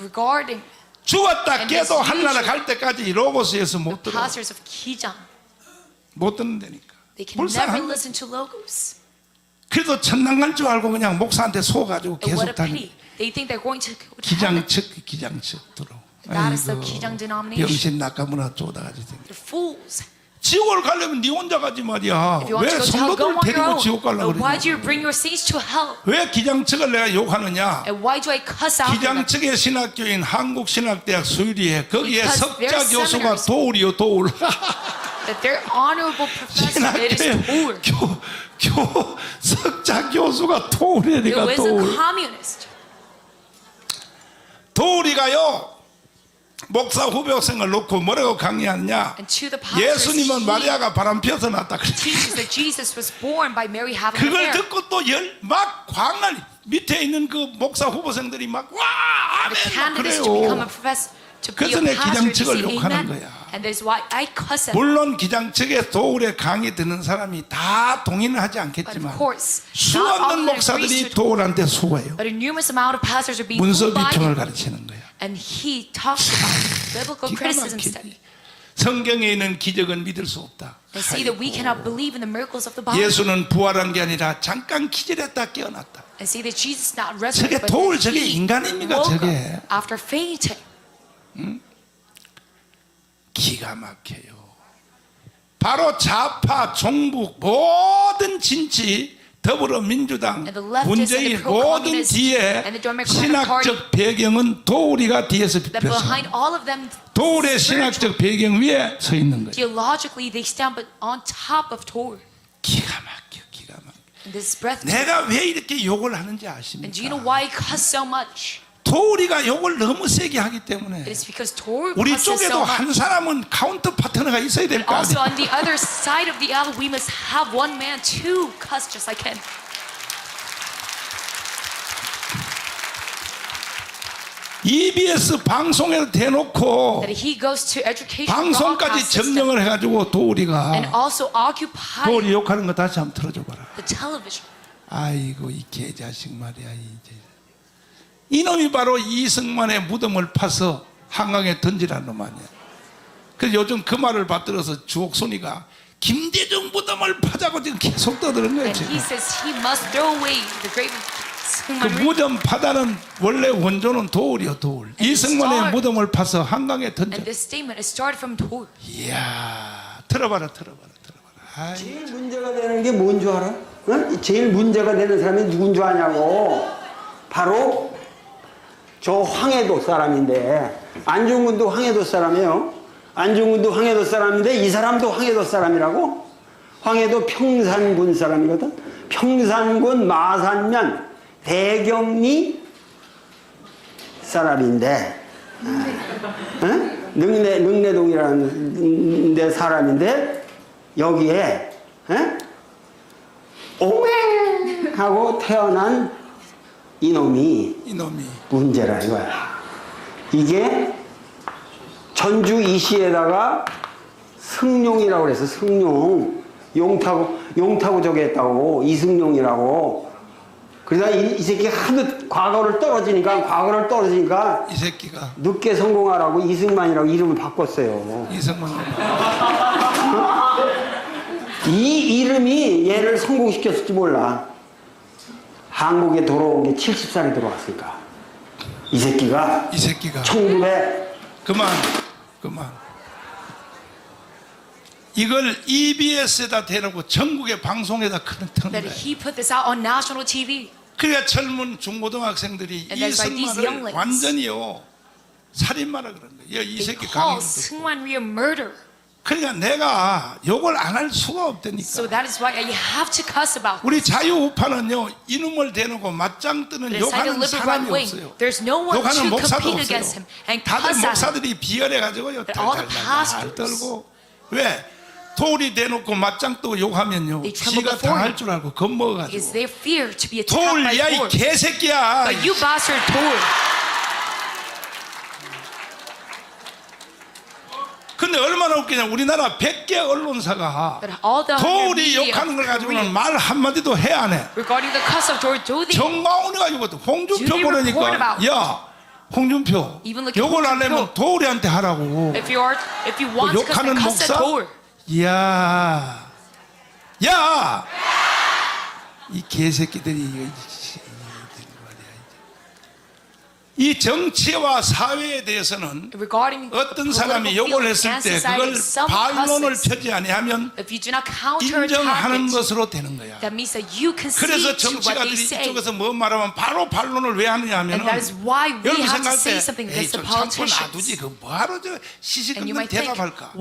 regarding 죽었다 깨도 usual- 갈 때까지 로고스에서 못 the 들어 pastors of Kijang. 못 듣는다니까 They can never 불쌍한 거. listen to logos. 그래도 천당 갈 줄 알고 그냥 목사한테 속아가지고 And what 계속 a 다니 pity. They think they're going to go to heaven. 기장측 기장측 들어 That is the 기장 denomination. 병신 낙가문화 쪼다가지 They're fools. 지옥을 가려면 네 혼자 가지 말이야 왜 성도들 데리고. 지옥 가려고 But why do 그러냐 you bring your saints to hell? 왜 기장측을 내가 욕하느냐 And why do I cuss out them? 기장측의 신학교인 한국 신학대학 수유리에 거기에 석자 교수가 도울이요 도울 That their honorable professor, it is 신학교에 Tour. 교, 교, 석자 교수가 도울이니까 was a 도울 communist. 도울이가요 목사 후배 학생을 놓고 뭐라고 강의하느냐 예수님은 마리아가 바람 피어서 낳았다 그래 teaches that Jesus was born by Mary having an 그걸. 듣고 또막 광을 밑에 있는 그 목사 후보생들이 막와 아멘 그래요 그래서 내 기장 측을 say 욕하는. 거야. 물론 기장측의 도울의 강의 듣는 사람이 다 동의는 하지 않겠지만 수없는 목사들이 도울한테 being 문서 비평을. 가르치는 거야 And he talks about biblical criticism study. 성경에 있는 기적은 믿을 수 없다 And see that we cannot believe in the miracles of the Bible. 예수는 부활한 게 아니라 잠깐 기절했다 깨어났다 And see that Jesus not 저게 resurrected, 도울, that 저게 인간입니까, 저게? after fainting. 기가 막혀요 바로 좌파 종북 모든 진치 더불어민주당 문재인 모든 뒤에 신학적 배경은 도우리가 뒤에서 them, 도울의 신학적 배경 위에 서 있는 거예요. 기가 막혀 기가 막혀. 내가 왜 이렇게 욕을 하는지 아십니까 도우리가 욕을 너무 세게 하기 때문에 It is because Torah 우리 cusses 쪽에도 so 한. 사람은 카운터 파트너가 있어야 될 거 Also, 아니에요 on the other side of the aisle, we must have one man to cuss just like him. EBS 방송에 대놓고 That he goes to education 방송까지 broadcast system 점령을 해가지고 and 도우리가 also occupy 도우리 욕하는 거 다시 한번 틀어줘 봐라 the television. 아이고 이 개자식 말이야 이제 이놈이 바로 이승만의 무덤을 파서 한강에 던지라는 놈 아니야 그래서 요즘 그 말을 받들어서 주옥순이가 김대중 무덤을 파자고 지금 계속 떠드는 거예요 And 지금 he says he must throw away the grave of 그. 무덤 파다는 원래 원조는 도울이요 도울 이승만의 무덤을 파서 한강에 던져 And this statement is started from Torah. 이야 들어봐라 들어봐라 들어봐라 아이, 제일 문제가 되는 게 뭔 줄 알아? 응? 제일 문제가 되는 사람이 누군 줄 아냐고. 바로 저 황해도 사람인데 안중근도 황해도 사람이에요. 안중근도 황해도 사람인데 이 사람도 황해도 사람이라고? 황해도 평산군 사람이거든. 평산군 마산면 대경리 사람인데 응? 능내, 능내동이라는 데 사람인데 여기에 응? 오메 하고 태어난 이놈이 이놈이 문제라 이거야. 이게 전주 이시에다가 승룡이라고 그래서 승룡 용 타고 용 타고 저기 했다고 이승룡이라고. 그러다 이, 이 새끼 하도 과거를 떨어지니까 과거를 떨어지니까 이 새끼가 늦게 성공하라고 이승만이라고 이름을 바꿨어요. 이승만 이 이름이 얘를 성공시켰을지 몰라. 한국에 돌아온 게 70살이 들어왔으니까. 이 새끼가 이 새끼가. 1900 그만 그만. 이걸 EBS에다 대놓고 전국의 방송에다 큰 That 거야. he put this out on national TV. 그러니까 젊은 중고등학생들이 이 승만을 ladies- 완전히요. 살인마라 그런 거야. 이 새끼 강의 그러니까 내가 욕을 안 할 수가 없다니까 So that is why you have to cuss about. 우리 자유 우파는요 이놈을 대놓고 맞짱 뜨는 욕하는 사람이 없어요 there's no one 욕하는 to 목사도 없어요 against him and 다들 him. 목사들이 비열해 가지고요 all the 달달달 떨고 왜? 돌이 대놓고 맞짱 뜨고 욕하면요 지가 당할. 줄 알고 겁먹어가지고 they fear to be attacked by 돌야 이. 개새끼야 But you bastard 근데 얼마나 웃기냐 우리나라 100개 언론사가 media 욕하는 걸 가지고는 말 한마디도 해 안 해 정마훈이 가지고 홍준표 보내니까 about- 야 홍준표 욕을. 하면 도우리한테 하라고 뭐 욕하는 목사. 이야 야! 이 개새끼들이 이거 이 정치와 사회에 대해서는 어떤 사람이 욕을 했을 때 그걸 반론을 펴지 아니하면 인정하는 것으로 되는 거야. 그래서 정치가들이. 이쪽에서 뭐 말하면 바로 반론을 왜 하느냐 하면 여러분 생각할 say 때 something 에이 against 좀 the 참고. 놔두지 그 뭐하러 저 think, 대답할까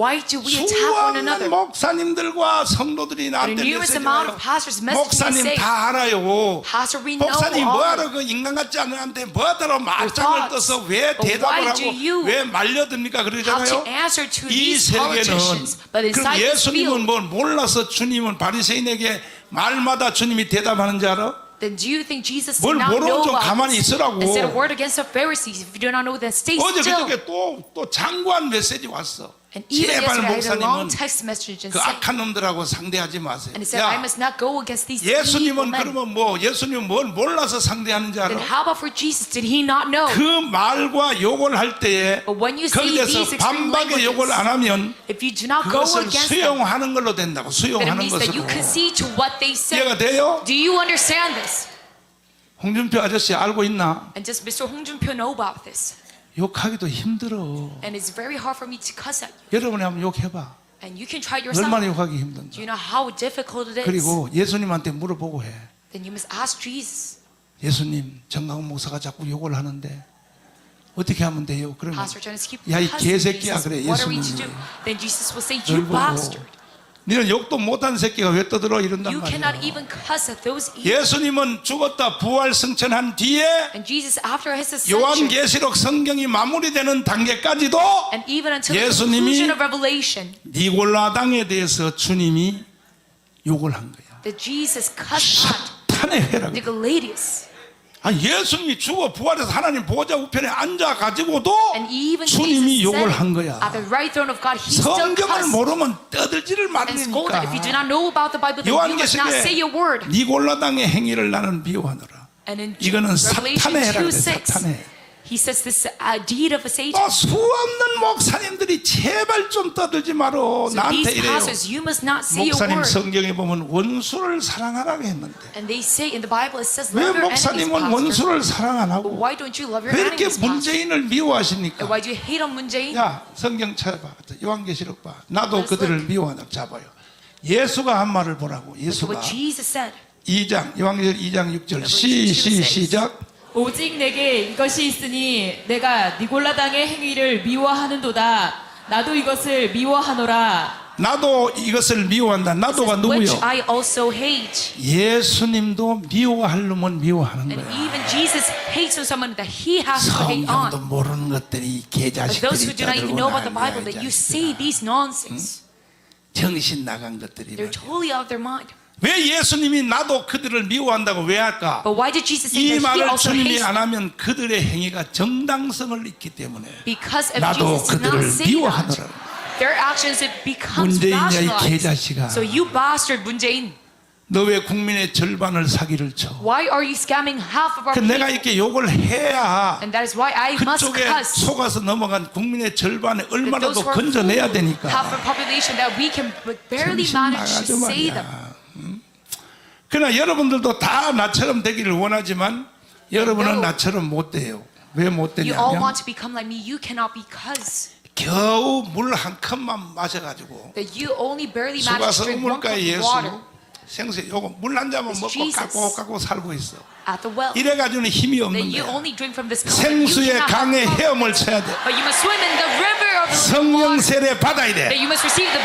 another? 목사님들과 성도들이 나한테 메시지 목사님 다 알아요 목사님. 뭐하러 그 인간 같지 않은 한테 뭐하러 말 장을 thoughts. 떠서 왜 대답을 하고 왜 말려듭니까 그러잖아요 이 세계는 그럼 예수님은 뭘 몰라서 주님은 바리새인에게 말마다 주님이 대답하는지 알아? then do you think Jesus 뭘 모르고 좀 가만히? 있으라고. Said a word against the Pharisees. If you do not know, then stay 어제 still. 그저께 또, 또 장구한 메시지 왔어. And even 제발 yesterday, I had a long 목사님은 text message and 그 said, 악한 놈들하고 상대하지 마세요. and said, I 야, must not go against these evil 예수님은 men. 그러면 뭐 예수님은 뭘 몰라서 상대하는지 Then 알아? how about for Jesus? Did he not know? 그 말과 욕을 할 때에 But when you say 거기에서 these extreme 반박의 욕을 안 하면 If you do not go 그것을 against them, 수용하는 걸로 된다고 then it 수용하는 means that you 것으로 concede to what they say. 이해가 돼요? Do you understand this? 홍준표 아저씨 알고 있나? And does Mr. Jun-pyo know about this? 욕하기도 힘들어. And it's very hard for me to cuss at you. 여러분이 한번 욕해봐. And you can try yourself. 얼마나 욕하기. Do you know how difficult it is? 그리고 예수님한테 물어보고 해. Then you must ask Jesus. 예수님, 정강 목사가 자꾸 욕을 하는데 어떻게 하면 돼요? 그러면 Pastor trying to keep 야, 이 cussing 개새끼야. 그래 What are we to do? 예수님이. Then Jesus will say, 널 you bastard. 너는 욕도 못한 새끼가 왜 떠들어 이런단 You cannot 말이야. even cuss at those evil. 예수님은 죽었다 부활 승천한 뒤에 And Jesus, after his ascension, 요한계시록 성경이 마무리되는 단계까지도 and even until the 예수님이 conclusion of Revelation, 니골라당에 대해서 주님이 욕을 한 거야. that Jesus cussed at 탄의 회라고. Nicolaitans. 아, 예수님이 죽어 부활해서 하나님 보좌 우편에 앉아 가지고도 주님이 욕을 한. 거야. Right God, 성경을 모르면 떠들지를 요한계시록에 word. 니골라당의 행위를 나는 미워하노라. 이거는 사탄의 해라 2 그래, 6, 사탄의. He says this uh, deed of a Satan. 또 수없는 목사님들이 제발 좀 떠들지 마라. So 나한테 these 이래요. pastors, you must not say a 목사님 word. 성경에 보면 원수를 사랑하라고 했는데 And they say in the Bible, it says, 왜 love your enemies, 목사님은 pastor. 원수를 사랑 안 But 하고 why don't you love your 왜 이렇게 enemies, pastor? 문재인을 And 미워하십니까? why do you hate on Moon Jae-in? 야 성경 찾아봐 요한계시록 봐 나도 Let's 그들을 미워하다 잡아요 예수가 한 말을 보라고 예수가 what Jesus said. 2장 요한계시록 2장 6절 시 시 시작 오직 내게 이것이 있으니 내가 니골라당의 행위를 미워하는도다. 나도 이것을 미워하노라. 나도 이것을 미워한다 나도가 Which 누구요? I also hate. 예수님도 미워할 놈은 미워하는 And 거야 even Jesus hates on someone that he has to hate 성경도 on. 모르는 것들이 But those who 개자식들이 do not even know about the Bible, that you 이 자식들아. these nonsense. 정신 나간 것들이 They're 말이야. totally out of their mind. 왜 예수님이 나도 그들을 미워한다고 왜 할까? But why did Jesus say 이 that he 말을 also 주님이 hates 안 하면 그들의 행위가 정당성을 잃기 때문에 Because if 나도 Jesus did not 그들을 say that, 미워하노라. their actions it becomes 문재인이야, 이. 개자식아. So you bastard Jae-in, 너왜 국민의 절반을 사기를 쳐? why are you scamming half of our 그? 내가 이렇게 욕을 해야 And that is why I must 그쪽에 cuss. 속아서 넘어간 국민의 절반을 that 얼마라도 those who are 건져내야 half 되니까 the population that we can barely 정신 manage 나가지 to say them. 말이야. 음? 그러나 여러분들도 다 나처럼 되기를 원하지만 여러분은. 나처럼 못 돼요. 왜 못 You all 되냐면 want to become like me. You cannot because 겨우 물 한 컵만 마셔가지고 that you only barely manage 속아서 to drink one cup 우물가에 of 예수 water 생수 요거 물 한 잔만 It's 먹고 Jesus. 깎고 깎고 살고 있어. at the well. 이래가지고는 힘이 없는 That you 거야. only drink from this cup. and you 생수의 cannot 강에 have 헤엄을 쳐야 돼. But you must swim in the river of the living 성령 water. 세례 받아야 돼. That you must receive the